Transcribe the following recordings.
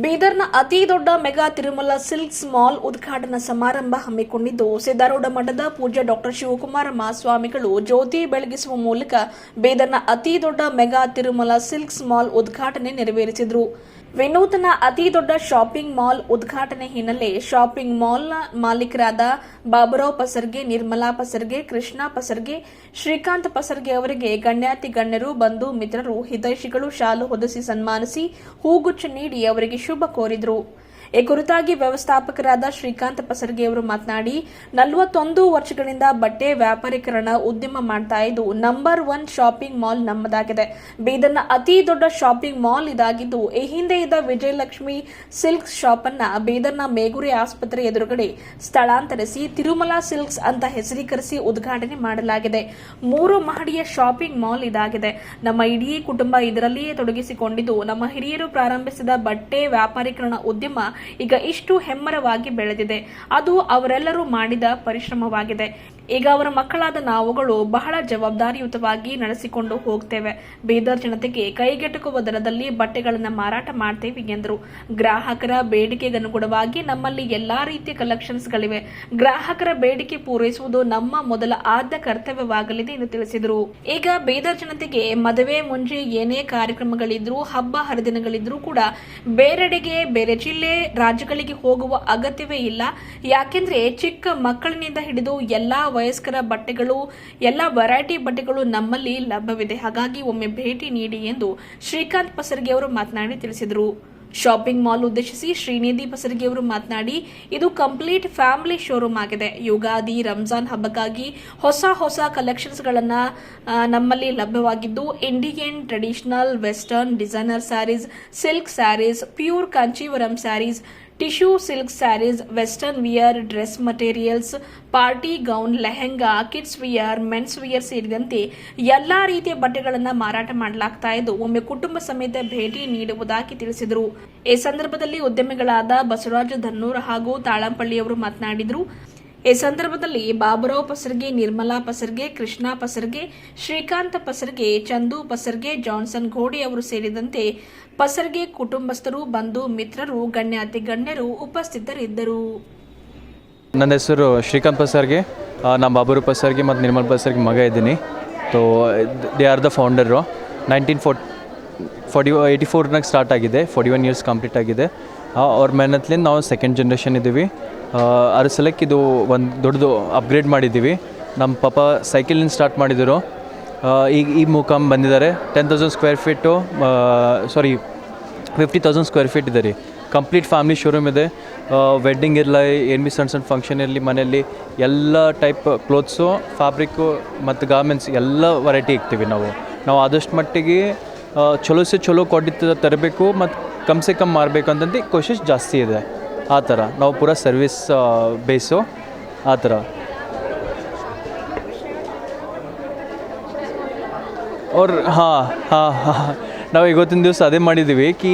ಬೀದರ್ನ ಅತಿ ದೊಡ್ಡ mega Tirumala silks mall ಉದ್ಘಾಟನಾ ಸಮಾರಂಭ ಹಮ್ಮಿಕೊಂಡಿದ್ದು. ಸಿದ್ದಾರೂಢ ಮಠದ ಪೂಜ್ಯ ಡಾಕ್ಟರ್ ಶಿವಕುಮಾರ ಮಹಾಸ್ವಾಮಿಗಳು ಜ್ಯೋತಿ ಬೆಳಗಿಸುವ ಮೂಲಕ ಬೀದರ್ನ ಅತಿ ದೊಡ್ಡ ಮೆಗಾ ತಿರುಮಲ ಸಿಲ್ಕ್ಸ್ ಮಾಲ್ ಉದ್ಘಾಟನೆ ನೆರವೇರಿಸಿದರು. ವಿನೂತನ ಅತಿ ದೊಡ್ಡ ಶಾಪಿಂಗ್ ಮಾಲ್ ಉದ್ಘಾಟನೆ ಹಿನ್ನೆಲೆ ಶಾಪಿಂಗ್ ಮಾಲ್ನ ಮಾಲೀಕರಾದ ಬಾಬುರಾವ್ ಪಸರ್ಗೆ, ನಿರ್ಮಲಾ ಪಸರ್ಗೆ, ಕೃಷ್ಣ ಪಸರ್ಗೆ, ಶ್ರೀಕಾಂತ್ ಪಸರ್ಗೆ ಅವರಿಗೆ ಗಣ್ಯಾತಿ ಗಣ್ಯರು, ಬಂಧು ಮಿತ್ರರು, ಹಿತೈಷಿಗಳು ಶಾಲು ಹೊದಿಸಿ ಸನ್ಮಾನಿಸಿ ಹೂಗುಚ್ಚ ನೀಡಿ ಅವರಿಗೆ ಶುಭ ಕೋರಿದರು. ಈ ಕುರಿತಾಗಿ ವ್ಯವಸ್ಥಾಪಕರಾದ ಶ್ರೀಕಾಂತ್ ಪಸರ್ಗೆ ಅವರು ಮಾತನಾಡಿ, ನಲವತ್ತೊಂದು ವರ್ಷಗಳಿಂದ ಬಟ್ಟೆ ವ್ಯಾಪಾರೀಕರಣ ಉದ್ಯಮ ಮಾಡ್ತಾ ಇದ್ದು, ನಂಬರ್ ಒನ್ ಶಾಪಿಂಗ್ ಮಾಲ್ ನಮ್ಮದಾಗಿದೆ. ಬೀದರ್ನ ಅತಿ ದೊಡ್ಡ ಶಾಪಿಂಗ್ ಮಾಲ್ ಇದಾಗಿದ್ದು, ಈ ಹಿಂದೆ ಇದ್ದ ವಿಜಯಲಕ್ಷ್ಮಿ ಸಿಲ್ಕ್ ಶಾಪ್ ಅನ್ನ ಬೀದರ್ನ ಮೇಗುರಿ ಆಸ್ಪತ್ರೆ ಎದುರುಗಡೆ ಸ್ಥಳಾಂತರಿಸಿ ತಿರುಮಲ ಸಿಲ್ಕ್ಸ್ ಅಂತ ಹೆಸರೀಕರಿಸಿ ಉದ್ಘಾಟನೆ ಮಾಡಲಾಗಿದೆ. ಮೂರು ಮಹಡಿಯ ಶಾಪಿಂಗ್ ಮಾಲ್ ಇದಾಗಿದೆ. ನಮ್ಮ ಇಡೀ ಕುಟುಂಬ ಇದರಲ್ಲಿಯೇ ತೊಡಗಿಸಿಕೊಂಡಿದ್ದು, ನಮ್ಮ ಹಿರಿಯರು ಪ್ರಾರಂಭಿಸಿದ ಬಟ್ಟೆ ವ್ಯಾಪಾರೀಕರಣ ಉದ್ಯಮ ಈಗ ಇಷ್ಟು ಹೆಮ್ಮರವಾಗಿ ಬೆಳೆದಿದೆ. ಅದು ಅವರೆಲ್ಲರೂ ಮಾಡಿದ ಪರಿಶ್ರಮವಾಗಿದೆ. ಈಗ ಅವರ ಮಕ್ಕಳಾದ ನಾವುಗಳು ಬಹಳ ಜವಾಬ್ದಾರಿಯುತವಾಗಿ ನಡೆಸಿಕೊಂಡು ಹೋಗ್ತೇವೆ. ಬೀದರ್ ಜನತೆಗೆ ಕೈಗೆಟುಕುವ ದರದಲ್ಲಿ ಬಟ್ಟೆಗಳನ್ನು ಮಾರಾಟ ಮಾಡ್ತೇವೆ ಎಂದರು. ಗ್ರಾಹಕರ ಬೇಡಿಕೆಗನುಗುಣವಾಗಿ ನಮ್ಮಲ್ಲಿ ಎಲ್ಲಾ ರೀತಿಯ ಕಲೆಕ್ಷನ್ಸ್ಗಳಿವೆ ಗ್ರಾಹಕರ ಬೇಡಿಕೆ ಪೂರೈಸುವುದು ನಮ್ಮ ಮೊದಲ ಆದ್ಯ ಕರ್ತವ್ಯವಾಗಲಿದೆ ಎಂದು ತಿಳಿಸಿದರು. ಈಗ ಬೀದರ್ ಜನತೆಗೆ ಮದುವೆ ಮುಂಜೆ ಏನೇ ಕಾರ್ಯಕ್ರಮಗಳಿದ್ರೂ, ಹಬ್ಬ ಹರಿದಿನಗಳಿದ್ರೂ ಕೂಡ ಬೇರೆಡೆಗೆ, ಬೇರೆ ಜಿಲ್ಲೆ ರಾಜ್ಯಗಳಿಗೆ ಹೋಗುವ ಅಗತ್ಯವೇ ಇಲ್ಲ. ಯಾಕೆಂದ್ರೆ ಚಿಕ್ಕ ಮಕ್ಕಳಿನಿಂದ ಹಿಡಿದು ಎಲ್ಲಾ ವಯಸ್ಕರ ಬಟ್ಟೆಗಳು, ಎಲ್ಲ ವೆರೈಟಿ ಬಟ್ಟೆಗಳು ನಮ್ಮಲ್ಲಿ ಲಭ್ಯವಿದೆ. ಹಾಗಾಗಿ ಒಮ್ಮೆ ಭೇಟಿ ನೀಡಿ ಎಂದು ಶ್ರೀಕಾಂತ್ ಪಸರ್ಗಿ ಅವರು ಮಾತನಾಡಿ ತಿಳಿಸಿದರು. ಶಾಪಿಂಗ್ ಮಾಲ್ ಉದ್ದೇಶಿಸಿ ಶ್ರೀನಿಧಿ ಪಸರ್ಗಿ ಅವರು ಮಾತನಾಡಿ, ಇದು ಕಂಪ್ಲೀಟ್ ಫ್ಯಾಮಿಲಿ ಶೋರೂಮ್ ಆಗಿದೆ. ಯುಗಾದಿ, ರಂಜಾನ್ ಹಬ್ಬಕ್ಕಾಗಿ ಹೊಸ ಹೊಸ ಕಲೆಕ್ಷನ್ಸ್ಗಳನ್ನು ನಮ್ಮಲ್ಲಿ ಲಭ್ಯವಾಗಿದ್ದು, Indian, traditional, western, designer saris silk saris pure Kanjivaram saris tissue silk saris, western wear dress materials, party gown, lehenga, kids wear, men's wear ಸೇರಿದಂತೆ ಎಲ್ಲಾ ರೀತಿಯ ಬಟ್ಟೆಗಳನ್ನು ಮಾರಾಟ ಮಾಡಲಾಗ್ತಾ ಇದ್ದು, ಒಮ್ಮೆ ಕುಟುಂಬ ಸಮೇತ ಭೇಟಿ ನೀಡುವುದಾಗಿ ತಿಳಿಸಿದರು. ಈ ಸಂದರ್ಭದಲ್ಲಿ ಉದ್ಯಮಿಗಳಾದ ಬಸವರಾಜ ಧನ್ನೂರ್ ಹಾಗೂ ತಾಳಂಪಳ್ಳಿಯವರು ಮಾತನಾಡಿದರು. ಈ ಸಂದರ್ಭದಲ್ಲಿ ಬಾಬುರಾವ್ ಪಸರ್ಗೆ, ನಿರ್ಮಲಾ ಪಸರ್ಗೆ, ಕೃಷ್ಣಾ ಪಸರ್ಗೆ, ಶ್ರೀಕಾಂತ ಪಸರ್ಗೆ, ಚಂದು ಪಸರ್ಗೆ, ಜಾನ್ಸನ್ ಘೋಡಿ ಅವರು ಸೇರಿದಂತೆ ಪಸರ್ಗೆ ಕುಟುಂಬಸ್ಥರು, ಬಂಧು ಮಿತ್ರರು ಗಣ್ಯಾತಿ ಗಣ್ಯರು ಉಪಸ್ಥಿತರಿದ್ದರು. ನನ್ನ ಹೆಸರು ಶ್ರೀಕಾಂತ್ ಪಸರ್ಗೆ. ನಾನು ನಮ್ಮ ಬಾಬುರು ಪಸರ್ಗೆ ಮತ್ತು ನಿರ್ಮಲ್ ಪಸರ್ಗೆ ಮಗ ಇದ್ದೀನಿ. So they are the founder nineteen four forty eighty ಫೋರ್ನಾಗ start ಆಗಿದೆ. ಫಾರ್ಟಿ ಒನ್ ಇಯರ್ಸ್ ಕಂಪ್ಲೀಟ್ ಆಗಿದೆ ಅವ್ರ ಮೆಹನತ್ಲಿಂದ ನಾವು ಸೆಕೆಂಡ್ ಜನ್ರೇಷನ್ ಇದ್ದೀವಿ ಅದ್ರ ಸಲಕ್ಕೆ ಇದು ಒಂದು ದೊಡ್ಡದು ಅಪ್ಗ್ರೇಡ್ ಮಾಡಿದ್ದೀವಿ. ನಮ್ಮ ಪಾಪ ಸೈಕಲಿಂದ ಸ್ಟಾರ್ಟ್ ಮಾಡಿದರು. ಈಗ ಈ ಮುಖಾಮ್ ಬಂದಿದ್ದಾರೆ. Ten thousand square feet sorry fifty thousand square feet ಇದೆ ರೀ. ಕಂಪ್ಲೀಟ್ ಫ್ಯಾಮಿಲಿ ಶೋರೂಮ್ ಇದೆ. ವೆಡ್ಡಿಂಗ್ ಇರಲಿ, ಏನು ಬಿ ಸಣ್ಣ ಸಣ್ಣ ಫಂಕ್ಷನ್ ಇರಲಿ, ಮನೆಯಲ್ಲಿ ಎಲ್ಲ ಟೈಪ್ ಕ್ಲೋತ್ಸು ಫ್ಯಾಬ್ರಿಕ್ಕು ಮತ್ತು ಗಾರ್ಮೆಂಟ್ಸ್ ಎಲ್ಲ ವೆರೈಟಿ ಇಕ್ತೀವಿ ನಾವು. ನಾವು ಆದಷ್ಟು ಮಟ್ಟಿಗೆ ಚಲೋ ಸೆ ಚಲೋ ಕ್ವಾಲಿಟಿ ತರಬೇಕು ಮತ್ತು ಕಮ್ ಸೆ ಕಮ್ ಮಾರಬೇಕು ಅಂತಂದು ಕೋಶಿಶ್ ಜಾಸ್ತಿ ಇದೆ. ಆ ಥರ. ನಾವು ಪೂರಾ ಸರ್ವಿಸ್ ಬೇಸು ಆ ಥರ. ಅವ್ರು, ಹಾಂ ಹಾಂ ಹಾಂ ನಾವು ಇವತ್ತಿನ ದಿವಸ ಅದೇ ಮಾಡಿದ್ದೀವಿ. ಕಿ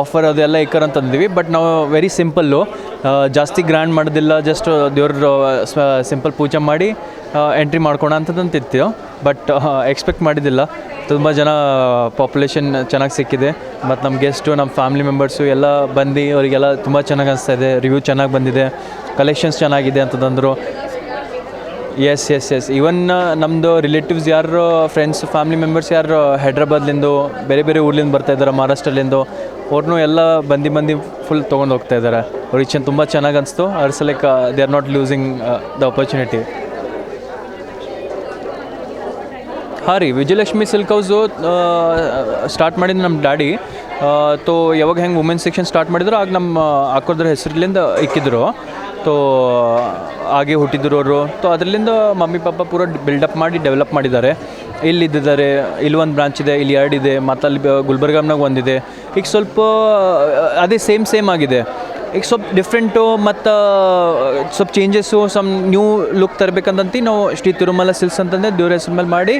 ಆಫರ್ ಅದೆಲ್ಲ ಇಕ್ಕರ್ ಅಂತಂದಿವಿ ಬಟ್ ನಾವು ವೆರಿ ಸಿಂಪಲ್ಲು ಜಾಸ್ತಿ ಗ್ರ್ಯಾಂಡ್ ಮಾಡೋದಿಲ್ಲ. ಜಸ್ಟ್ ದೇವ್ರ ಸಿಂಪಲ್ ಪೂಜೆ ಮಾಡಿ ಎಂಟ್ರಿ ಮಾಡ್ಕೊಳ ಅಂತಂತಿತ್ತು ಬಟ್ ಎಕ್ಸ್ಪೆಕ್ಟ್ ಮಾಡಿದ್ದಿಲ್ಲ. ತುಂಬ ಜನ ಪಾಪ್ಯುಲೇಷನ್ ಚೆನ್ನಾಗಿ ಸಿಕ್ಕಿದೆ. ಮತ್ತು ನಮ್ಮ ಗೆಸ್ಟು ನಮ್ಮ ಫ್ಯಾಮಿಲಿ ಮೆಂಬರ್ಸು ಎಲ್ಲ ಬಂದು ಅವರಿಗೆಲ್ಲ ತುಂಬ ಚೆನ್ನಾಗಿ ಅನಿಸ್ತಾ ಇದೆ. ರಿವ್ಯೂ ಚೆನ್ನಾಗಿ ಬಂದಿದೆ. ಕಲೆಕ್ಷನ್ಸ್ ಚೆನ್ನಾಗಿದೆ ಅಂತಂದರು ಎಸ್ ಎಸ್ ಎಸ್ ಇವನ್ ನಮ್ಮದು ರಿಲೇಟಿವ್ಸ್ ಯಾರು ಫ್ರೆಂಡ್ಸ್ ಫ್ಯಾಮಿಲಿ ಮೆಂಬರ್ಸ್ ಯಾರು, ಹೈದ್ರಾಬಾದ್ಲಿಂದು, ಬೇರೆ ಬೇರೆ ಊರ್ಲಿಂದ ಬರ್ತಾ ಇದ್ದಾರೆ ಮಹಾರಾಷ್ಟ್ರಲಿಂದು. ಅವ್ರನ್ನೂ ಎಲ್ಲ ಬಂದು ಬಂದು ಫುಲ್ ತೊಗೊಂಡು ಹೋಗ್ತಾ ಇದ್ದಾರೆ ಅವ್ರಿಗೆ ಚೆನ್ನ ತುಂಬ ಚೆನ್ನಾಗಿ ಅನಿಸ್ತು. ಅದ್ರ like they are not losing the opportunity ಹಾಂ ರೀ, ವಿಜಯಲಕ್ಷ್ಮಿ ಸಿಲ್ಕ್ ಹೌಸು ಸ್ಟಾರ್ಟ್ ಮಾಡಿದ್ದು ನಮ್ಮ ಡ್ಯಾಡಿ. ತೋ, ಯಾವಾಗ ಹೆಂಗೆ ವುಮೆನ್ ಸೆಕ್ಷನ್ ಸ್ಟಾರ್ಟ್ ಮಾಡಿದ್ರು, ಆಗ ನಮ್ಮ ಹಾಕೋದ್ರ ಹೆಸರಿಲಿಂದ ಇಕ್ಕಿದ್ರು. ತೋ, ಹಾಗೆ ಹುಟ್ಟಿದ್ರು ಅವರು. ತೋ ಅದರಿಂದ ಮಮ್ಮಿ, ಪಾಪ ಪೂರ ಬಿಲ್ಡಪ್ ಮಾಡಿ ಡೆವಲಪ್ ಮಾಡಿದ್ದಾರೆ. ಇಲ್ಲಿ ಇದ್ದಿದ್ದಾರೆ, ಇಲ್ಲಿ ಒಂದು ಬ್ರಾಂಚ್ ಇದೆ, ಇಲ್ಲಿ ಎರಡಿದೆ ಮತ್ತು ಅಲ್ಲಿ ಗುಲ್ಬರ್ಗಾಮ್ನಾಗ ಒಂದಿದೆ. ಈಗ ಸ್ವಲ್ಪ, ಅದೇ ಸೇಮ್ ಸೇಮ್ ಆಗಿದೆ. ಈಗ ಸ್ವಲ್ಪ ಡಿಫ್ರೆಂಟು ಮತ್ತು ಸ್ವಲ್ಪ ಚೇಂಜಸ್ಸು ಸಮ್ ನ್ಯೂ ಲುಕ್ ತರಬೇಕಂತಂತ ನಾವು ಶ್ರೀ ತಿರುಮಲ ಸಿಲ್ಸ್ ಅಂತಂದರೆ ದೇವ್ರ ಹೆಸ್ರ ಮೇಲೆ ಮಾಡಿ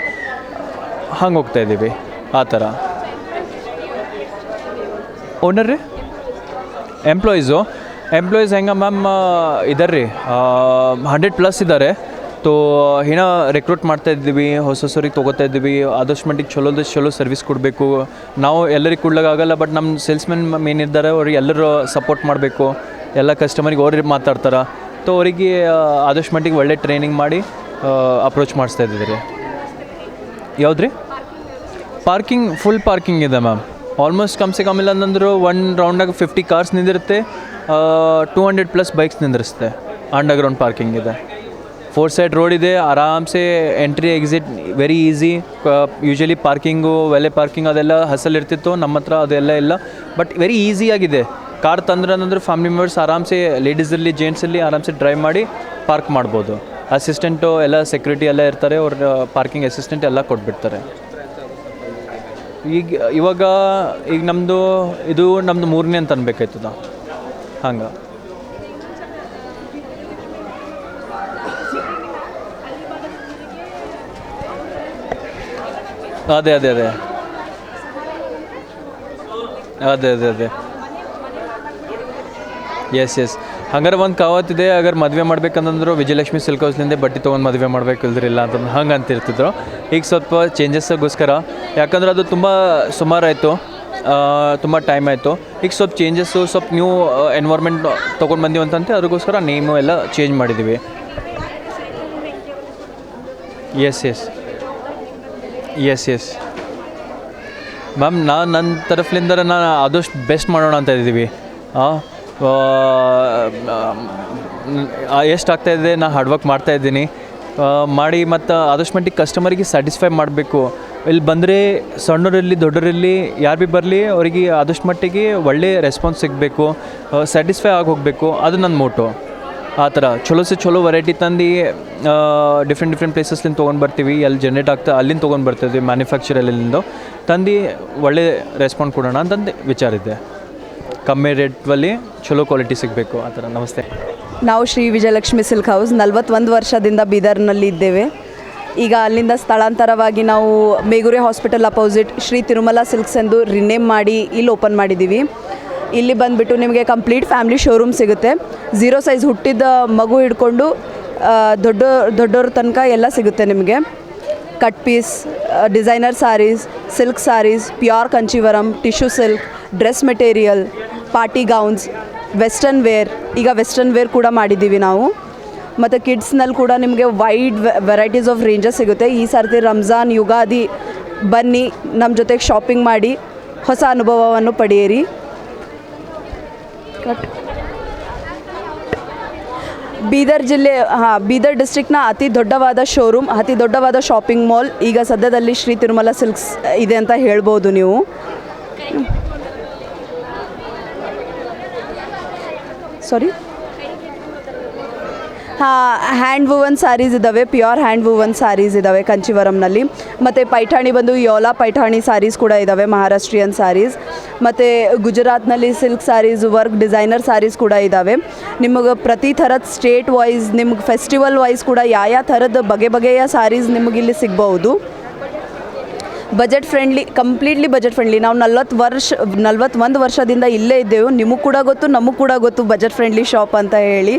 ಹಂಗೆ ಹೋಗ್ತಾ ಇದ್ದೀವಿ. ಆ ಥರ. ಓನರ್ ರೀ? ಎಂಪ್ಲಾಯೀಸು ಎಂಪ್ಲಾಯೀಸ್ ಹೆಂಗೆ ಮ್ಯಾಮ್ ಇದ್ದಾರೆ ರೀ ಹಂಡ್ರೆಡ್ ಪ್ಲಸ್ ಇದ್ದಾರೆ ತೋ ಏನ ರೆಕ್ರೂಟ್ ಮಾಡ್ತಾ ಇದ್ದೀವಿ, ಹೊಸ ಹೊಸರಿಗೆ ತೊಗೋತಾ ಇದ್ದೀವಿ, ಆದಷ್ಟು ಮಟ್ಟಿಗೆ ಚಲೋದ ಚಲೋ ಸರ್ವಿಸ್ ಕೊಡಬೇಕು. ನಾವು ಎಲ್ಲರಿಗೆ ಕೊಡ್ಲಿಕ್ಕಾಗಲ್ಲ ಬಟ್ ನಮ್ಮ ಸೇಲ್ಸ್ಮೆನ್ ಮೇನ್ ಇದ್ದಾರೆ, ಅವ್ರಿಗೆ ಎಲ್ಲರೂ ಸಪೋರ್ಟ್ ಮಾಡಬೇಕು. ಎಲ್ಲ ಕಸ್ಟಮರಿಗೆ ಅವ್ರಿಗೆ ಮಾತಾಡ್ತಾರೆ. ತೋ ಅವರಿಗೆ ಆದಷ್ಟು ಮಟ್ಟಿಗೆ ಒಳ್ಳೆ ಟ್ರೈನಿಂಗ್ ಮಾಡಿ ಅಪ್ರೋಚ್ ಮಾಡಿಸ್ತಾ ಇದ್ದೀವಿ ಯಾವ್ದು ರೀ ಪಾರ್ಕಿಂಗ್ ಫುಲ್ ಪಾರ್ಕಿಂಗ್ ಇದೆ ಮ್ಯಾಮ್ ಆಲ್ಮೋಸ್ಟ್ ಕಮ್ ಸೆ ಕಮ್ ಇಲ್ಲ ಅಂತಂದ್ರೆ ಒನ್ ರೌಂಡಾಗ ಫಿಫ್ಟಿ ಕಾರ್ಸ್ ನಿಂದಿರುತ್ತೆ ಟೂ ಹಂಡ್ರೆಡ್ ಪ್ಲಸ್ ಬೈಕ್ಸ್ ನಿಂದಿರಿಸುತ್ತೆ ಅಂಡರ್ಗ್ರೌಂಡ್ ಪಾರ್ಕಿಂಗ್ ಇದೆ. ಫೋರ್ ಸೈಡ್ ರೋಡ್ ಇದೆ, ಆರಾಮ್ಸೆ entry exit very easy usually parking valet parking ಅದೆಲ್ಲ ಹಸಲ್ ಇರ್ತಿತ್ತು, ನಮ್ಮ ಹತ್ರ ಅದೆಲ್ಲ ಇಲ್ಲ. ಬಟ್ ವೆರಿ ಈಸಿಯಾಗಿದೆ ಕಾರ್ ತಂದ್ರೆ ಅಂತಂದ್ರೆ ಫ್ಯಾಮಿಲಿ ಮೆಂಬರ್ಸ್ ಆರಾಮ್ಸೆ ಜೆಂಟ್ಸ್ ಜೆಂಟ್ಸಲ್ಲಿ ಆರಾಮ್ಸೆ ಡ್ರೈವ್ ಮಾಡಿ ಪಾರ್ಕ್ ಮಾಡ್ಬೋದು. ಅಸಿಸ್ಟೆಂಟು ಎಲ್ಲ ಸೆಕ್ಯೂರಿಟಿ ಎಲ್ಲ ಇರ್ತಾರೆ, ಅವ್ರ ಪಾರ್ಕಿಂಗ್ ಅಸಿಸ್ಟೆಂಟ್ ಎಲ್ಲ ಕೊಟ್ಬಿಡ್ತಾರೆ. ಈಗ, ಇವಾಗ, ಈಗ ನಮ್ಮದು ಇದು ನಮ್ಮದು ಮೂರನೇ ಅಂತ ಅನ್ಬೇಕಾಯ್ತದ. ಹಂಗೆ. ಅದೇ ಅದೇ ಅದೇ. ಅದೇ ಅದೇ ಅದೇ. ಎಸ್ ಎಸ್ ಹಂಗಾರೆ ಒಂದು ಕಾವತ್ತಿದೆ ಅಗರ್ ಮದುವೆ ಮಾಡ್ಬೇಕಂತಂದ್ರು ವಿಜಯಲಕ್ಷ್ಮಿ ಸಿಲ್ಕ್ ಹೌಸ್ಲಿಂದ ಬಟ್ಟೆ ತೊಗೊಂಡು ಮದುವೆ ಮಾಡ್ಬೇಕು ಇಲ್ದ್ರಿಲ್ಲ ಅಂತ ಹಂಗೆ ಅಂತಿರ್ತಿದ್ರು. ಈಗ ಸ್ವಲ್ಪ ಚೇಂಜಸ್ಗೋಸ್ಕರ ಯಾಕಂದ್ರೆ ಅದು ತುಂಬ ಸುಮಾರಾಯಿತು ತುಂಬ ಟೈಮ್ ಆಯಿತು. ಈಗ ಸ್ವಲ್ಪ ಚೇಂಜಸ್ಸು ಸ್ವಲ್ಪ ನ್ಯೂ ಎನ್ವೈರ್ಮೆಂಟ್ ತೊಗೊಂಡು ಬಂದೀವಿ ಅಂತಂತೆ ಅದಕ್ಕೋಸ್ಕರ ನೇಮು ಎಲ್ಲ ಚೇಂಜ್ ಮಾಡಿದ್ದೀವಿ yes yes yes yes ma'am ನಾನು ನನ್ನ ತರಫ್ಲಿಂದ ನಾನು ಆದಷ್ಟು ಬೆಸ್ಟ್ ಮಾಡೋಣ ಅಂತ ಇದ್ದೀವಿ. ಎಷ್ಟು ಆಗ್ತಾಯಿದೆ ನಾನು ಹಾರ್ಡ್ ವರ್ಕ್ ಮಾಡ್ತಾ ಇದ್ದೀನಿ. ಮಾಡಿ ಮತ್ತು ಆದಷ್ಟು ಮಟ್ಟಿಗೆ ಕಸ್ಟಮರಿಗೆ ಸ್ಯಾಟಿಸ್ಫೈ ಮಾಡಬೇಕು. ಇಲ್ಲಿ ಬಂದರೆ ಸಣ್ಣರಲ್ಲಿ, ದೊಡ್ಡರಲ್ಲಿ ಯಾರು ಭೀ ಬರಲಿ, ಅವರಿಗೆ ಆದಷ್ಟು ಮಟ್ಟಿಗೆ ಒಳ್ಳೆ ರೆಸ್ಪಾನ್ಸ್ ಸಿಗಬೇಕು. ಸ್ಯಾಟಿಸ್ಫೈ ಆಗಿ ಹೋಗಬೇಕು. ಅದು ನನ್ನ ಮೋಟೋ ಆ ಥರ. ಚಲೋ ಸೆ ಚಲೋ ವೆರೈಟಿ ತಂದು ಡಿಫ್ರೆಂಟ್ ಡಿಫ್ರೆಂಟ್ ಪ್ಲೇಸಸ್ಲಿಂದ ತೊಗೊಂಡು ಬರ್ತೀವಿ. ಎಲ್ಲಿ ಜನ್ರೇಟ್ ಆಗ್ತಾ, ಅಲ್ಲಿಂದ ತೊಗೊಂಡು ಬರ್ತೀವಿ ಮ್ಯಾನುಫ್ಯಾಕ್ಚರಲ್ಲಿಂದ ತಂದು ಒಳ್ಳೆ ರೆಸ್ಪಾನ್ಸ್ ಕೊಡೋಣ ಅಂತಂದು ವಿಚಾರ ಇದೆ. ಕಮ್ಮಿ ರೇಟಲ್ಲಿ ಚಲೋ ಕ್ವಾಲಿಟಿ ಸಿಗಬೇಕು ಆ ಥರ. ನಮಸ್ತೆ. ನಾವು ಶ್ರೀ ವಿಜಯಲಕ್ಷ್ಮಿ ಸಿಲ್ಕ್ ಹೌಸ್ ನಲವತ್ತೊಂದು ವರ್ಷದಿಂದ ಬೀದರ್ನಲ್ಲಿ ಇದ್ದೇವೆ. ಈಗ ಅಲ್ಲಿಂದ ಸ್ಥಳಾಂತರವಾಗಿ ನಾವು Megure hospital opposite Shri Tirumala silks ಎಂದು ರಿನೇಮ್ ಮಾಡಿ ಇಲ್ಲಿ ಓಪನ್ ಮಾಡಿದ್ದೀವಿ. ಇಲ್ಲಿ ಬಂದುಬಿಟ್ಟು ನಿಮಗೆ ಕಂಪ್ಲೀಟ್ ಫ್ಯಾಮಿಲಿ ಶೋರೂಮ್ ಸಿಗುತ್ತೆ. ಝೀರೋ ಸೈಜ್ ಹುಟ್ಟಿದ ಮಗು ಹಿಡ್ಕೊಂಡು ದೊಡ್ಡ, ದೊಡ್ಡವ್ರ ತನಕ ಎಲ್ಲ ಸಿಗುತ್ತೆ ನಿಮಗೆ. Cut piece designer saris, silk saris, pure Kanjivaram, tissue silk, dress material, party gowns, western wear, ಈಗ ವೆಸ್ಟರ್ನ್ ವೇರ್ ಕೂಡ ಮಾಡಿದ್ದೀವಿ ನಾವು. ಮತ್ತು ಕಿಡ್ಸ್ನಲ್ಲಿ ಕೂಡ ನಿಮಗೆ ವೈಡ್ ವೆರೈಟೀಸ್ ಆಫ್ ರೇಂಜಸ್ ಸಿಗುತ್ತೆ. ಈ ಸರ್ತಿ ರಂಜಾನ್ ಯುಗಾದಿ ಬನ್ನಿ, ನಮ್ಮ ಜೊತೆಗೆ ಶಾಪಿಂಗ್ ಮಾಡಿ, ಹೊಸ ಅನುಭವವನ್ನು ಪಡೆಯಿರಿ. ಬೀದರ್ ಜಿಲ್ಲೆ, ಹಾಂ, ಬೀದರ್ ಡಿಸ್ಟ್ರಿಕ್ಟ್ನ ಅತಿ ದೊಡ್ಡವಾದ ಶೋರೂಮ್ ಅತಿ ದೊಡ್ಡವಾದ ಶಾಪಿಂಗ್ ಮಾಲ್ ಈಗ ಸದ್ಯದಲ್ಲಿ ಶ್ರೀ ತಿರುಮಲ ಸಿಲ್ಕ್ಸ್ ಇದೆ ಅಂತ ಹೇಳ್ಬೋದು ನೀವು. ಸಾರಿ ಹಾಂ ಹ್ಯಾಂಡ್ ವೂವನ್ ಸ್ಯಾರೀಸ್ ಇದ್ದಾವೆ ಪ್ಯೂರ್ ಹ್ಯಾಂಡ್ ವೂವನ್ ಸ್ಯಾರೀಸ್ ಇದ್ದಾವೆ ಕಂಚಿವರಂನಲ್ಲಿ. ಮತ್ತು ಪೈಠಾಣಿ ಬಂದು ಯೋಲಾ ಪೈಠಾಣಿ ಸ್ಯಾರೀಸ್ ಕೂಡ ಇದ್ದಾವೆ ಮಹಾರಾಷ್ಟ್ರೀಯನ್ ಸ್ಯಾರೀಸ್ ಮತ್ತು ಗುಜರಾತ್ನಲ್ಲಿ silk saris work designer saris ಕೂಡ ಇದ್ದಾವೆ ನಿಮಗೆ ಪ್ರತಿ ಥರದ ಸ್ಟೇಟ್ ವೈಸ್ ನಿಮ್ಗೆ ಫೆಸ್ಟಿವಲ್ ವೈಸ್ ಕೂಡ ಯಾವ ಥರದ ಬಗೆ ಬಗೆಯ ಸ್ಯಾರೀಸ್ ನಿಮಗೆ ಇಲ್ಲಿ ಸಿಗ್ಬೋದು budget friendly completely budget friendly ನಾವು ನಲ್ವತ್ತು ವರ್ಷ, ನಲ್ವತ್ತೊಂದು ವರ್ಷದಿಂದ ಇಲ್ಲೇ ಇದ್ದೆವು. ನಿಮಗೆ ಕೂಡ ಗೊತ್ತು, ನಮಗೆ ಕೂಡ ಗೊತ್ತು ಬಜೆಟ್ ಫ್ರೆಂಡ್ಲಿ ಶಾಪ್ ಅಂತ ಹೇಳಿ.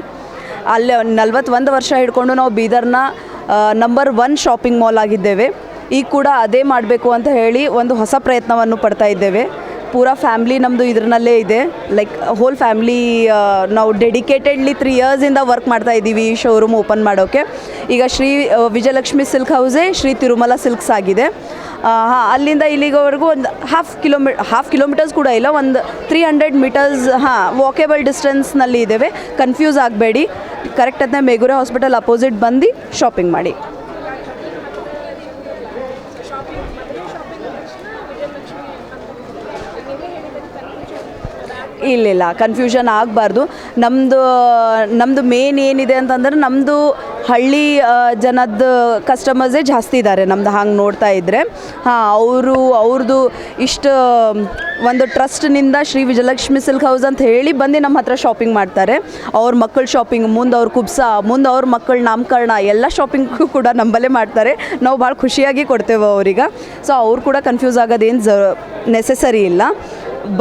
ಅಲ್ಲೇ ನಲ್ವತ್ತೊಂದು ವರ್ಷ ಹಿಡ್ಕೊಂಡು ನಾವು ಬೀದರ್ನ ನಂಬರ್ ಒನ್ ಶಾಪಿಂಗ್ ಮಾಲ್ ಆಗಿದ್ದೇವೆ. ಈಗ ಕೂಡ ಅದೇ ಮಾಡಬೇಕು ಅಂತ ಹೇಳಿ ಒಂದು ಹೊಸ ಪ್ರಯತ್ನವನ್ನು ಪಡ್ತಾ ಇದ್ದೇವೆ. ಪೂರಾ ಫ್ಯಾಮ್ಲಿ ನಮ್ಮದು ಇದರಲ್ಲೇ ಇದೆ. ಲೈಕ್ ಹೋಲ್ ಫ್ಯಾಮ್ಲಿ ನಾವು ಡೆಡಿಕೇಟೆಡ್ಲಿ ತ್ರೀ ಇಯರ್ಸಿಂದ ವರ್ಕ್ ಮಾಡ್ತಾ ಇದ್ದೀವಿ ಶೋರೂಮ್ ಓಪನ್ ಮಾಡೋಕ್ಕೆ ಈಗ ಶ್ರೀ ವಿಜಯಲಕ್ಷ್ಮಿ ಸಿಲ್ಕ್ ಹೌಸೇ ಶ್ರೀ ತಿರುಮಲ ಸಿಲ್ಕ್ಸ್ ಆಗಿದೆ. ಹಾಂ, ಅಲ್ಲಿಂದ ಇಲ್ಲಿಗವರೆಗೂ ಒಂದು ಹಾಫ್ ಕಿಲೋಮೀ ಹಾಫ್ ಕಿಲೋಮೀಟರ್ಸ್ ಕೂಡ ಇಲ್ಲ, ಒಂದು ತ್ರೀ ಹಂಡ್ರೆಡ್ ಮೀಟರ್ಸ್ ಹಾಂ ವಾಕೇಬಲ್ ಡಿಸ್ಟೆನ್ಸ್ನಲ್ಲಿ ಇದ್ದೇವೆ. ಕನ್ಫ್ಯೂಸ್ ಆಗಬೇಡಿ. ಕರೆಕ್ಟ್ ಅದನ್ನ ಮೇಗುರೆ ಹಾಸ್ಪಿಟಲ್ ಅಪೋಸಿಟ್ ಬಂದು ಶಾಪಿಂಗ್ ಮಾಡಿ. ಇಲ್ಲ ಇಲ್ಲ. ಕನ್ಫ್ಯೂಷನ್ ಆಗಬಾರ್ದು. ನಮ್ಮದು ನಮ್ಮದು ಮೇನ್ ಏನಿದೆ ಅಂತಂದ್ರೆ ನಮ್ಮದು ಹಳ್ಳಿ ಜನದ್ದು ಜನದ ಕಸ್ಟಮರ್ಸೇ ಜಾಸ್ತಿ ಇದ್ದಾರೆ ನಮ್ದು ಹಂಗೆ ನೋಡ್ತಾ ಇದ್ದರೆ ಹಾಂ, ಅವರು ಅವ್ರದ್ದು ಇಷ್ಟು, ಒಂದು ಟ್ರಸ್ಟ್ನಿಂದ ಶ್ರೀ ವಿಜಯಲಕ್ಷ್ಮಿ ಸಿಲ್ಕ್ ಹೌಸ್ ಅಂತ ಹೇಳಿ ಬಂದು ನಮ್ಮ ಹತ್ರ ಶಾಪಿಂಗ್ ಮಾಡ್ತಾರೆ. ಅವ್ರ ಮಕ್ಕಳ ಶಾಪಿಂಗ್ ಮುಂದೆ ಅವ್ರ ಕುಬ್ಸ, ಮುಂದೆ ಅವ್ರ ಮಕ್ಕಳ ನಾಮಕರಣ, ಎಲ್ಲ ಶಾಪಿಂಗ್ ಕೂಡ ನಂಬಲ್ಲೇ ಮಾಡ್ತಾರೆ. ನಾವು ಭಾಳ ಖುಷಿಯಾಗಿ ಕೊಡ್ತೇವೆ ಅವ್ರಿಗೆ. ಸೊ ಅವ್ರು ಕೂಡ ಕನ್ಫ್ಯೂಸ್ ಆಗೋದೇನು ಜ ನೆಸೆಸರಿ ಇಲ್ಲ.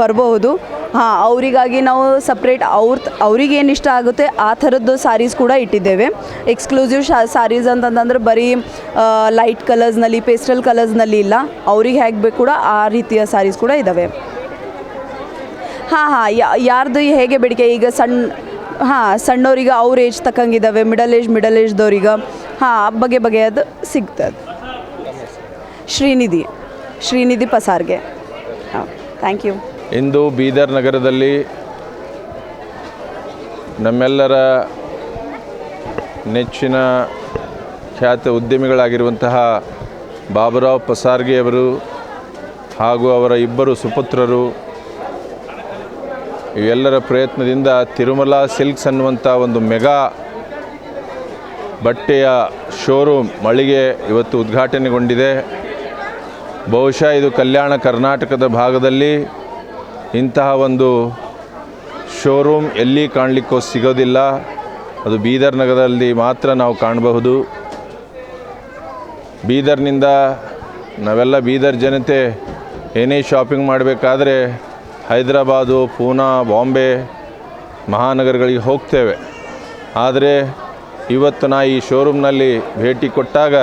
ಬರ್ಬೋದು ಹಾಂ, ಅವರಿಗಾಗಿ ನಾವು ಸಪ್ರೇಟ್ ಅವ್ರ ಅವ್ರಿಗೆ ಏನು ಇಷ್ಟ ಆಗುತ್ತೆ, ಆ ಥರದ್ದು ಸಾರೀಸ್ ಕೂಡ ಇಟ್ಟಿದ್ದೇವೆ. ಎಕ್ಸ್ಕ್ಲೂಸಿವ್ ಶಾ ಸ್ಯಾರೀಸ್ ಅಂತಂದ್ರೆ ಬರೀ ಲೈಟ್ ಕಲರ್ಸ್ನಲ್ಲಿ ಪೇಸ್ಟಲ್ ಕಲರ್ಸ್ನಲ್ಲಿ ಇಲ್ಲ. ಅವ್ರಿಗೆ ಹೇಗೆ ಬೇಕು ಕೂಡ ಆ ರೀತಿಯ ಸ್ಯಾರೀಸ್ ಕೂಡ ಇದ್ದಾವೆ ಹಾಂ ಹಾಂ ಯಾರ್ದು ಹೇಗೆ ಬೇಡಿಕೆ, ಈಗ ಸಣ್ಣ ಹಾಂ, ಸಣ್ಣವ್ರಿಗೆ ಅವ್ರ ಏಜ್ ತಕ್ಕಂಗಿದ್ದಾವೆ ಮಿಡಲ್ ಏಜ್ ಮಿಡಲ್ ಏಜ್ದವ್ರಿಗೆ ಹಾಂ, ಬಗೆ ಬಗೆಯದು ಸಿಗ್ತದೆ. ಶ್ರೀನಿಧಿ ಶ್ರೀನಿಧಿ ಪಸಾರ್ಗೆ. ಹಾಂ ಥ್ಯಾಂಕ್ ಯು ಇಂದು ಬೀದರ್ ನಗರದಲ್ಲಿ ನಮ್ಮೆಲ್ಲರ ನೆಚ್ಚಿನ ಖ್ಯಾತ ಉದ್ಯಮಿಗಳಾಗಿರುವಂತಹ ಬಾಬುರಾವ್ ಪಸಾರ್ಗೆಯವರು ಹಾಗೂ ಅವರ ಇಬ್ಬರು ಸುಪುತ್ರರು, ಇವೆಲ್ಲರ ಪ್ರಯತ್ನದಿಂದ ತಿರುಮಲ ಸಿಲ್ಕ್ಸ್ ಅನ್ನುವಂಥ ಒಂದು ಮೆಗಾ ಬಟ್ಟೆಯ ಶೋರೂಮ್ ಮಳಿಗೆ ಇವತ್ತು ಉದ್ಘಾಟನೆಗೊಂಡಿದೆ. ಬಹುಶಃ ಇದು ಕಲ್ಯಾಣ ಕರ್ನಾಟಕದ ಭಾಗದಲ್ಲಿ ಇಂತಹ ಒಂದು ಶೋರೂಮ್ ಎಲ್ಲಿ ಕಾಣಲಿಕ್ಕೂ ಸಿಗೋದಿಲ್ಲ. ಅದು ಬೀದರ್ ನಗರದಲ್ಲಿ ಮಾತ್ರ ನಾವು ಕಾಣಬಹುದು. ಬೀದರ್ನಿಂದ ನಾವೆಲ್ಲ ಬೀದರ್ ಜನತೆ ಏನೇ ಶಾಪಿಂಗ್ ಮಾಡಬೇಕಾದ್ರೆ ಹೈದರಾಬಾದು, ಪೂನಾ, ಬಾಂಬೆ ಮಹಾನಗರಗಳಿಗೆ ಹೋಗ್ತೇವೆ. ಆದರೆ ಇವತ್ತು ನಾ ಈ ಶೋರೂಮ್ನಲ್ಲಿ ಭೇಟಿ ಕೊಟ್ಟಾಗ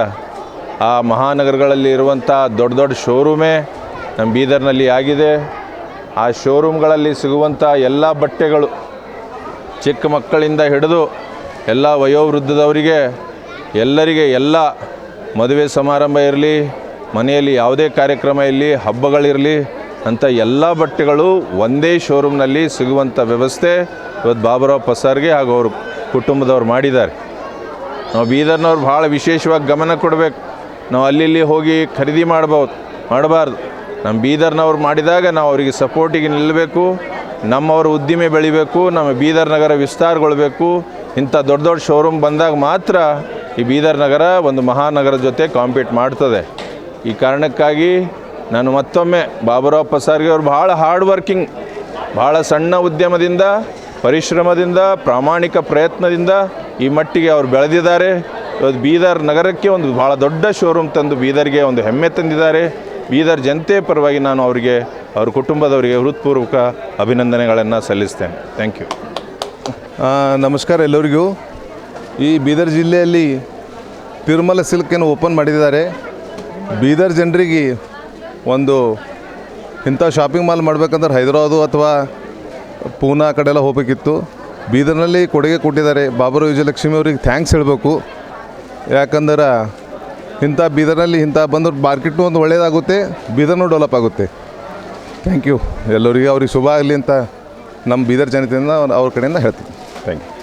ಆ ಮಹಾನಗರಗಳಲ್ಲಿ ಇರುವಂಥ ದೊಡ್ಡ ದೊಡ್ಡ ಶೋರೂಮೇ ನಮ್ಮ ಬೀದರ್ನಲ್ಲಿ ಆಗಿದೆ. ಆ ಶೋರೂಮ್ಗಳಲ್ಲಿ ಸಿಗುವಂಥ ಎಲ್ಲ ಬಟ್ಟೆಗಳು ಚಿಕ್ಕ ಮಕ್ಕಳಿಂದ ಹಿಡಿದು ಎಲ್ಲ ವಯೋವೃದ್ಧದವರಿಗೆ, ಎಲ್ಲರಿಗೆ ಎಲ್ಲ ಮದುವೆ ಸಮಾರಂಭ ಇರಲಿ, ಮನೆಯಲ್ಲಿ ಯಾವುದೇ ಕಾರ್ಯಕ್ರಮ ಇರಲಿ ಹಬ್ಬಗಳಿರಲಿ ಅಂತ ಎಲ್ಲ ಬಟ್ಟೆಗಳು ಒಂದೇ ಶೋರೂಮ್ನಲ್ಲಿ ಸಿಗುವಂಥ ವ್ಯವಸ್ಥೆ ಇವತ್ತು ಬಾಬುರಾವ್ ಪಸಾರ್ಗೆ ಹಾಗೂ ಅವರು ಕುಟುಂಬದವ್ರು ಮಾಡಿದ್ದಾರೆ. ನಾವು ಬೀದರ್ನವ್ರು ಭಾಳ ವಿಶೇಷವಾಗಿ ಗಮನ ಕೊಡಬೇಕು. ನಾವು ಅಲ್ಲಿ ಹೋಗಿ ಖರೀದಿ ಮಾಡ್ಬೋದು, ಮಾಡಬಾರ್ದು. ನಮ್ಮ ಬೀದರ್ನವ್ರು ಮಾಡಿದಾಗ ನಾವು ಅವರಿಗೆ ಸಪೋರ್ಟಿಗೆ ನಿಲ್ಲಬೇಕು, ನಮ್ಮವ್ರ ಉದ್ದಿಮೆ ಬೆಳಿಬೇಕು, ನಮ್ಮ ಬೀದರ್ ನಗರ ವಿಸ್ತಾರಗೊಳ್ಬೇಕು. ಇಂಥ ದೊಡ್ಡ ದೊಡ್ಡ ಶೋರೂಮ್ ಬಂದಾಗ ಮಾತ್ರ ಈ ಬೀದರ್ ನಗರ ಒಂದು ಮಹಾನಗರ ಜೊತೆ ಕಾಂಪೀಟ್ ಮಾಡ್ತದೆ. ಈ ಕಾರಣಕ್ಕಾಗಿ ನಾನು ಮತ್ತೊಮ್ಮೆ ಬಾಬುರಾವ್ ಪಸಾರ್ಗೆ ಅವರು ಭಾಳ ಹಾರ್ಡ್ ವರ್ಕಿಂಗ್ ಭಾಳ ಸಣ್ಣ ಉದ್ಯಮದಿಂದ, ಪರಿಶ್ರಮದಿಂದ, ಪ್ರಾಮಾಣಿಕ ಪ್ರಯತ್ನದಿಂದ ಈ ಮಟ್ಟಿಗೆ ಅವರು ಬೆಳೆದಿದ್ದಾರೆ. ಇವತ್ತು ಬೀದರ್ ನಗರಕ್ಕೆ ಒಂದು ಭಾಳ ದೊಡ್ಡ ಶೋರೂಮ್ ತಂದು ಬೀದರ್ಗೆ ಒಂದು ಹೆಮ್ಮೆ ತಂದಿದ್ದಾರೆ. ಬೀದರ್ ಜನತೆ ಪರವಾಗಿ ನಾನು ಅವರಿಗೆ, ಅವ್ರ ಕುಟುಂಬದವರಿಗೆ ಹೃತ್ಪೂರ್ವಕ ಅಭಿನಂದನೆಗಳನ್ನು ಸಲ್ಲಿಸ್ತೇನೆ. ಥ್ಯಾಂಕ್ ಯು ನಮಸ್ಕಾರ ಎಲ್ಲರಿಗೂ. ಈ ಬೀದರ್ ಜಿಲ್ಲೆಯಲ್ಲಿ ತಿರುಮಲ ಸಿಲ್ಕನ್ನು ಓಪನ್ ಮಾಡಿದ್ದಾರೆ. ಬೀದರ್ ಜನರಿಗೆ ಒಂದು ಇಂಥ ಶಾಪಿಂಗ್ ಮಾಲ್ ಮಾಡಬೇಕಂದ್ರೆ ಹೈದರಾಬಾದು ಅಥವಾ ಪೂನಾ ಕಡೆ ಎಲ್ಲ ಹೋಗಬೇಕಿತ್ತು. ಬೀದರ್ನಲ್ಲಿ ಕೊಡುಗೆ ಕೊಟ್ಟಿದ್ದಾರೆ. ಬಾಬರು ವಿಜಯಲಕ್ಷ್ಮಿ ಅವ್ರಿಗೆ ಥ್ಯಾಂಕ್ಸ್ ಹೇಳಬೇಕು. ಯಾಕಂದ್ರೆ ಇಂಥ ಬೀದರ್ನಲ್ಲಿ ಇಂಥ ಬಂದು ಮಾರ್ಕೆಟು ಒಂದು ಒಳ್ಳೆಯದಾಗುತ್ತೆ ಬೀದರ್ನೂ ಡೆವಲಪ್ ಆಗುತ್ತೆ. ಥ್ಯಾಂಕ್ ಯು ಎಲ್ಲರಿಗೆ ಅವ್ರಿಗೆ ಶುಭ ಆಗಲಿ ಅಂತ ನಮ್ಮ ಬೀದರ್ ಜನತೆಯಿಂದ ಅವ್ರ ಕಡೆಯಿಂದ ಹೇಳ್ತೀನಿ. Thank you